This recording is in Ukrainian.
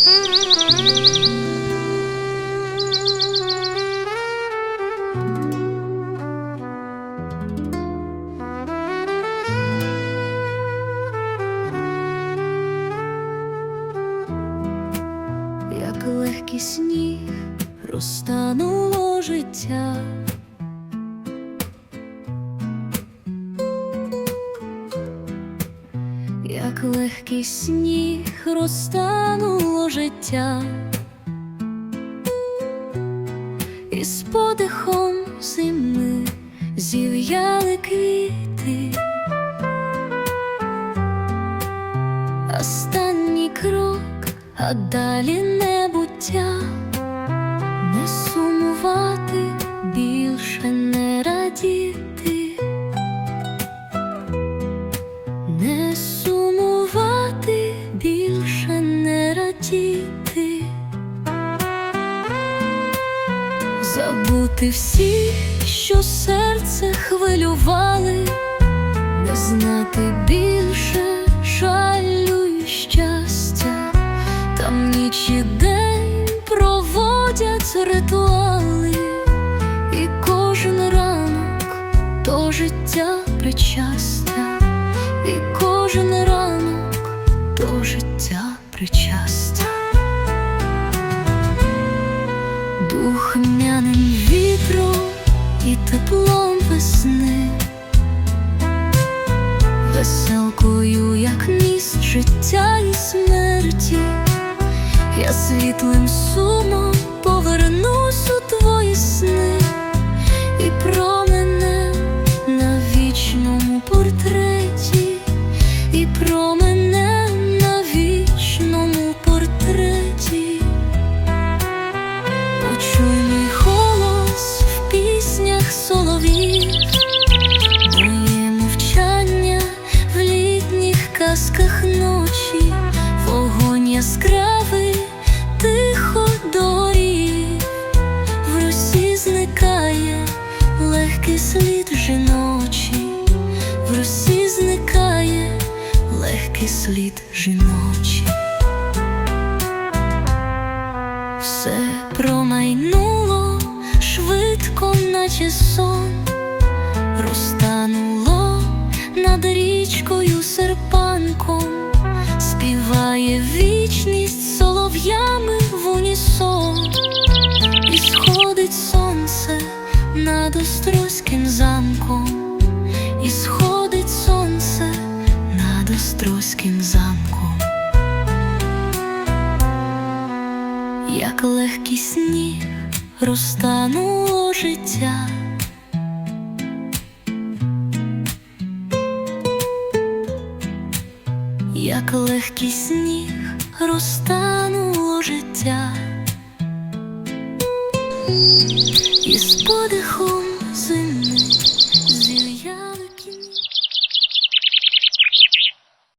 як легкий сніг розтануло життя. Як легкий сніг розтануло життя, і з подихом зими зів'яли квіти. Останній крок, а далі небуття, не сумувати, забути всі, що серце хвилювали. Не знати більше жалю і щастя, там ніч і день проводять ритуали, і кожен ранок то життя причастя, і кожен ранок то життя причастя. Духмяним вітром і теплом весни веселкою, як міст життя і смерті, я світлим сумом повернусь у твої сни і променем на вічному портреті, і променем на вічному портреті. Моє мовчання в літніх казках ночі, вогонь яскравий, тихо дорів, в росі зникає легкий слід жіночий, в росі зникає легкий слід жіночий. Все промайнуло швидко, наче сон, розтануло над річкою серпанком, співає вічність солов'ями в унісон, і сходить сонце над острозьким замком, і сходить сонце над острозьким замком. як легкий сніг розтануло життя. Як легкий сніг розтануло життя, і з подихом зими